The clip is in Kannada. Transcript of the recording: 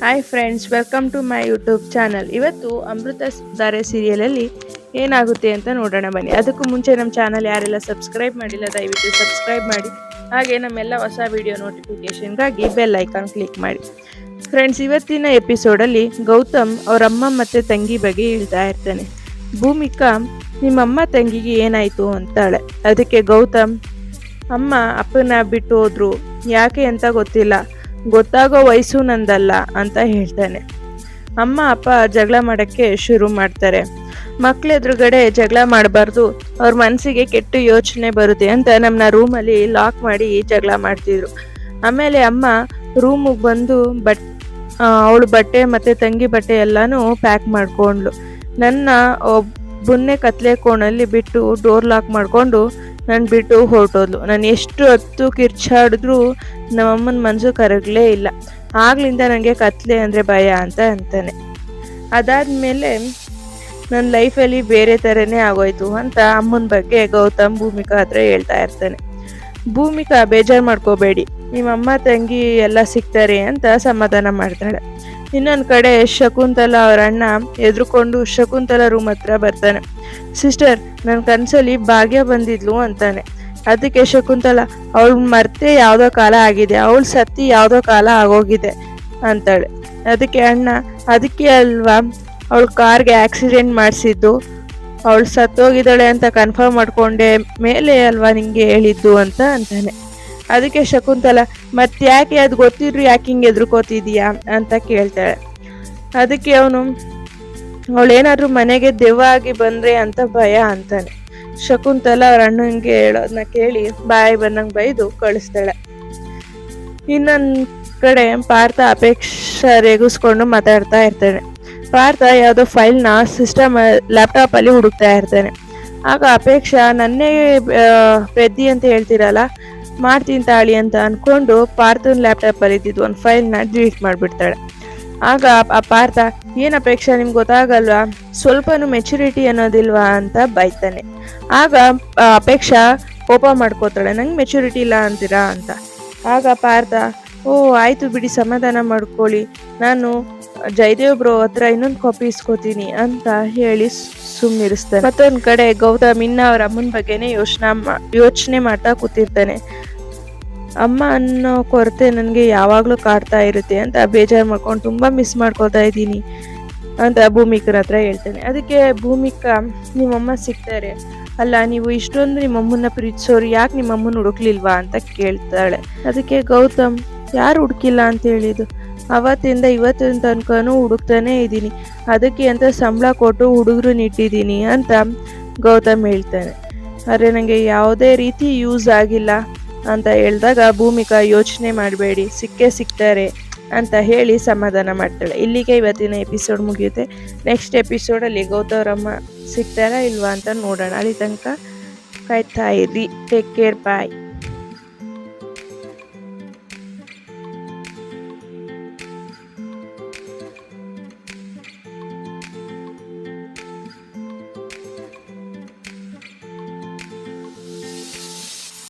Hi friends welcome to my YouTube channel ಇವತ್ತು ಅಮೃತ ಧಾರೆ ಸೀರಿಯಲಲ್ಲಿ ಏನಾಗುತ್ತೆ ಅಂತ ನೋಡೋಣ ಬನ್ನಿ. ಅದಕ್ಕೂ ಮುಂಚೆ ನಮ್ಮ ಚಾನಲ್ ಯಾರೆಲ್ಲ ಸಬ್ಸ್ಕ್ರೈಬ್ ಮಾಡಿಲ್ಲ, ದಯವಿಟ್ಟು ಸಬ್ಸ್ಕ್ರೈಬ್ ಮಾಡಿ. ಹಾಗೆ ನಮ್ಮೆಲ್ಲ ಹೊಸ ವಿಡಿಯೋ ನೋಟಿಫಿಕೇಷನ್ಗಾಗಿ ಬೆಲ್ ಐಕಾನ್ ಕ್ಲಿಕ್ ಮಾಡಿ. ಫ್ರೆಂಡ್ಸ್ ಇವತ್ತಿನ ಎಪಿಸೋಡಲ್ಲಿ ಗೌತಮ್ ಅವರ ಅಮ್ಮ ಮತ್ತು ತಂಗಿ ಬಗ್ಗೆ ಹೇಳ್ತಾ ಇರ್ತಾನೆ. ಭೂಮಿಕಾ, ನಿಮ್ಮಮ್ಮ ತಂಗಿಗೆ ಏನಾಯಿತು? ಅಂತಾಳೆ. ಅದಕ್ಕೆ ಗೌತಮ್, ಅಮ್ಮ, ಅಪ್ಪನ ಬಿಟ್ಟು ಹೋದ್ರು. ಯಾಕೆ ಅಂತ ಗೊತ್ತಿಲ್ಲ. ಗೊತ್ತಾಗೋ ವಯಸ್ಸು ನಂದಲ್ಲ ಅಂತ ಹೇಳ್ತಾನೆ. ಅಮ್ಮ, ಅಪ್ಪ ಜಗಳ ಮಾಡೋಕ್ಕೆ ಶುರು ಮಾಡ್ತಾರೆ. ಮಕ್ಳ ಎದುರುಗಡೆ ಜಗಳ ಮಾಡಬಾರ್ದು. ಅವ್ರ ಮನಸ್ಸಿಗೆ ಕೆಟ್ಟ ಯೋಚನೆ ಬರುತ್ತೆ ಅಂತ ನಮ್ಮನ್ನ ರೂಮಲ್ಲಿ ಲಾಕ್ ಮಾಡಿ ಜಗಳ ಮಾಡ್ತಿದ್ರು. ಆಮೇಲೆ ಅಮ್ಮ ರೂಮಿಗೆ ಬಂದು ಬಟ್ ಅವಳು ಬಟ್ಟೆ ಮತ್ತು ತಂಗಿ ಬಟ್ಟೆ ಎಲ್ಲನೂ ಪ್ಯಾಕ್ ಮಾಡಿಕೊಂಡ್ಳು. ನನ್ನ ಒಬ್ಬನ್ನೇ ಕತ್ಲೆ ಕೋಣಲ್ಲಿ ಬಿಟ್ಟು ಡೋರ್ ಲಾಕ್ ಮಾಡಿಕೊಂಡು ನಾನು ಬಿಟ್ಟು ಹೊರಟೋದ್ಲು. ನಾನು ಎಷ್ಟು ಹತ್ತು ಕಿರ್ಚಾಡಿದ್ರೂ ನಮ್ಮಮ್ಮನ ಮನಸ್ಸು ಕರಗಲೇ ಇಲ್ಲ. ಆಗ್ಲಿಂದ ನನಗೆ ಕತ್ಲೆ ಅಂದರೆ ಭಯ ಅಂತ ಅಂತಾನೆ. ಅದಾದಮೇಲೆ ನನ್ನ ಲೈಫಲ್ಲಿ ಬೇರೆ ಥರನೇ ಆಗೋಯ್ತು ಅಂತ ಅಮ್ಮನ ಬಗ್ಗೆ ಗೌತಮ್ ಭೂಮಿಕಾ ಹತ್ರ ಹೇಳ್ತಾ ಇರ್ತಾನೆ. ಭೂಮಿಕಾ ಬೇಜಾರು ಮಾಡ್ಕೋಬೇಡಿ. ನಿಮ್ಮ ಅಮ್ಮ ತಂಗಿ ಎಲ್ಲ ಸಿಗ್ತಾರೆ ಅಂತ ಸಮಾಧಾನ ಮಾಡ್ತಾಳೆ. ಇನ್ನೊಂದು ಕಡೆ ಶಕುಂತಲ ಅವ್ರ ಅಣ್ಣ ಎದ್ರುಕೊಂಡು ಶಕುಂತಲ ರೂಮ್ ಹತ್ರ ಬರ್ತಾನೆ. ಸಿಸ್ಟರ್ ನನ್ನ ಕನಸಲ್ಲಿ ಭಾಗ್ಯ ಬಂದಿದ್ಲು ಅಂತಾನೆ. ಅದಕ್ಕೆ ಶಕುಂತಲ, ಅವಳು ಮರ್ತೆ ಯಾವುದೋ ಕಾಲ ಆಗಿದೆ, ಅವಳು ಸತ್ತಿ ಯಾವುದೋ ಕಾಲ ಆಗೋಗಿದೆ ಅಂತಾಳೆ. ಅದಕ್ಕೆ ಅಣ್ಣ, ಅದಕ್ಕೆ ಅಲ್ವಾ, ಅವಳು ಕಾರ್ಗೆ ಆಕ್ಸಿಡೆಂಟ್ ಮಾಡಿಸಿದ್ದು, ಅವಳು ಸತ್ತೋಗಿದ್ದಾಳೆ ಅಂತ ಕನ್ಫರ್ಮ್ ಮಾಡ್ಕೊಂಡೆ ಮೇಲೆ ಅಲ್ವಾ ನಿಂಗೆ ಹೇಳಿದ್ದು ಅಂತ ಅಂತಾನೆ. ಅದಕ್ಕೆ ಶಕುಂತಲ, ಮತ್ತೆ ಯಾಕೆ ಅದು ಗೊತ್ತಿದ್ರು ಯಾಕೆ ಹಿಂಗೆ ಎದ್ರುಕೋತಿದೀಯಾ? ಅಂತ ಕೇಳ್ತಾಳೆ. ಅದಕ್ಕೆ ಅವನು ಅವಳೇನಾದ್ರೂ ಮನೆಗೆ ದೆವ್ವ ಆಗಿ ಬಂದ್ರೆ ಅಂತ ಭಯ ಅಂತಾನೆ. ಶಕುಂತಲ ಅವ್ರ ಅಣ್ಣಂಗೆ ಹೇಳೋದನ್ನ ಕೇಳಿ ಬಾಯಿ ಬಂದಂಗೆ ಬೈದು ಕಳಿಸ್ತಾಳೆ. ಇನ್ನೊಂದ್ ಕಡೆ ಪಾರ್ಥ ಅಪೇಕ್ಷ ರೇಗಿಸ್ಕೊಂಡು ಮಾತಾಡ್ತಾ ಇರ್ತಾನೆ. ಪಾರ್ಥ ಯಾವುದೋ ಫೈಲ್ನ ಸಿಸ್ಟಮ್ ಲ್ಯಾಪ್ಟಾಪಲ್ಲಿ ಹುಡುಕ್ತಾ ಇರ್ತಾನೆ. ಆಗ ಅಪೇಕ್ಷ, ನನ್ನೇ ಪ್ರದ್ದಿ ಅಂತ ಹೇಳ್ತೀರಲ್ಲ ಮಾಡ್ತೀನಿ ತಾಳಿ ಅಂತ ಅನ್ಕೊಂಡು ಲ್ಯಾಪ್ಟಾಪ್ ಅಲ್ಲಿ ಇದ್ದಿದ್ದು ಒಂದು ಫೈಲ್ನ ಡಿಲೀಟ್ ಮಾಡಿಬಿಡ್ತಾಳೆ. ಆಗ ಆ ಪಾರ್ಥ, ಏನು ಅಪೇಕ್ಷೆ, ನಿಮ್ಗೆ ಗೊತ್ತಾಗಲ್ವಾ? ಸ್ವಲ್ಪನೂ ಮೆಚುರಿಟಿ ಅನ್ನೋದಿಲ್ವಾ? ಅಂತ ಬೈತಾನೆ. ಆಗ ಅಪೇಕ್ಷಾ ಕೋಪ ಮಾಡ್ಕೋತಾಳೆ. ನಂಗೆ ಮೆಚುರಿಟಿ ಇಲ್ಲ ಅಂತೀರಾ? ಅಂತ. ಆಗ ಪಾರ್ಥ, ಓ, ಆಯ್ತು ಬಿಡಿ, ಸಮಾಧಾನ ಮಾಡ್ಕೊಳ್ಳಿ. ನಾನು ಜಯದೇವ್ ಬ್ರೋ ಹತ್ರ ಇನ್ನೊಂದು ಕಾಪಿ ಇಸ್ಕೋತೀನಿ ಅಂತ ಹೇಳಿ ಸುಮ್ಮನಿರಿಸ್ತಾನೆ ಮತ್ತೊಂದ್ ಕಡೆ ಗೌತಮ್ ಇನ್ನ ಅವ್ರ ಅಮ್ಮನ ಬಗ್ಗೆನೇ ಯೋಚನಾ ಯೋಚನೆ ಮಾಡ್ತಾ ಕೂತಿರ್ತಾನೆ. ಅಮ್ಮ ಅನ್ನೋ ಕೊರತೆ ನನಗೆ ಯಾವಾಗಲೂ ಕಾಡ್ತಾ ಇರುತ್ತೆ ಅಂತ ಬೇಜಾರು ಮಾಡ್ಕೊಂಡು ತುಂಬ ಮಿಸ್ ಮಾಡ್ಕೊತಾ ಇದ್ದೀನಿ ಅಂತ ಭೂಮಿಕರ ಹತ್ರ ಹೇಳ್ತಾನೆ. ಅದಕ್ಕೆ ಭೂಮಿಕ, ನಿಮ್ಮಮ್ಮ ಸಿಗ್ತಾರೆ. ಅಲ್ಲ, ನೀವು ಇಷ್ಟೊಂದು ನಿಮ್ಮಮ್ಮನ್ನ ಪ್ರೀತಿಸೋರು, ಯಾಕೆ ನಿಮ್ಮಮ್ಮನ ಹುಡುಕ್ಲಿಲ್ವಾ ಅಂತ ಕೇಳ್ತಾಳೆ. ಅದಕ್ಕೆ ಗೌತಮ್, ಯಾರು ಹುಡುಕಿಲ್ಲ ಅಂತ ಹೇಳಿದ್ದು? ಅವತ್ತಿಂದ ಇವತ್ತಿನ ತನಕನೂ ಹುಡುಕ್ತಾನೆ ಇದ್ದೀನಿ. ಅದಕ್ಕೆ ಅಂತ ಸಂಬಳ ಕೊಟ್ಟು ಹುಡುಗರು ನಿಟ್ಟಿದ್ದೀನಿ ಅಂತ ಗೌತಮ್ ಹೇಳ್ತಾನೆ. ಆದರೆ ನನಗೆ ಯಾವುದೇ ರೀತಿ ಯೂಸ್ ಆಗಿಲ್ಲ. ಅಂತ ಹೇಳಿದಾಗ, ಭೂಮಿಕಾ ಯೋಚನೆ ಮಾಡಬೇಡಿ, ಸಿಕ್ಕೇ ಸಿಗ್ತಾರೆ ಅಂತ ಹೇಳಿ ಸಮಾಧಾನ ಮಾಡ್ತಾಳೆ. ಇಲ್ಲಿಗೆ ಇವತ್ತಿನ ಎಪಿಸೋಡ್ ಮುಗಿಯುತ್ತೆ. ನೆಕ್ಸ್ಟ್ ಎಪಿಸೋಡಲ್ಲಿ ಗೌತವರಮ್ಮ ಸಿಗ್ತಾರಾ ಇಲ್ವಾ ಅಂತ ನೋಡೋಣ. ಅಲ್ಲಿ ತನಕ ಕಾಯ್ತಾ ಇರಿ. Take care bye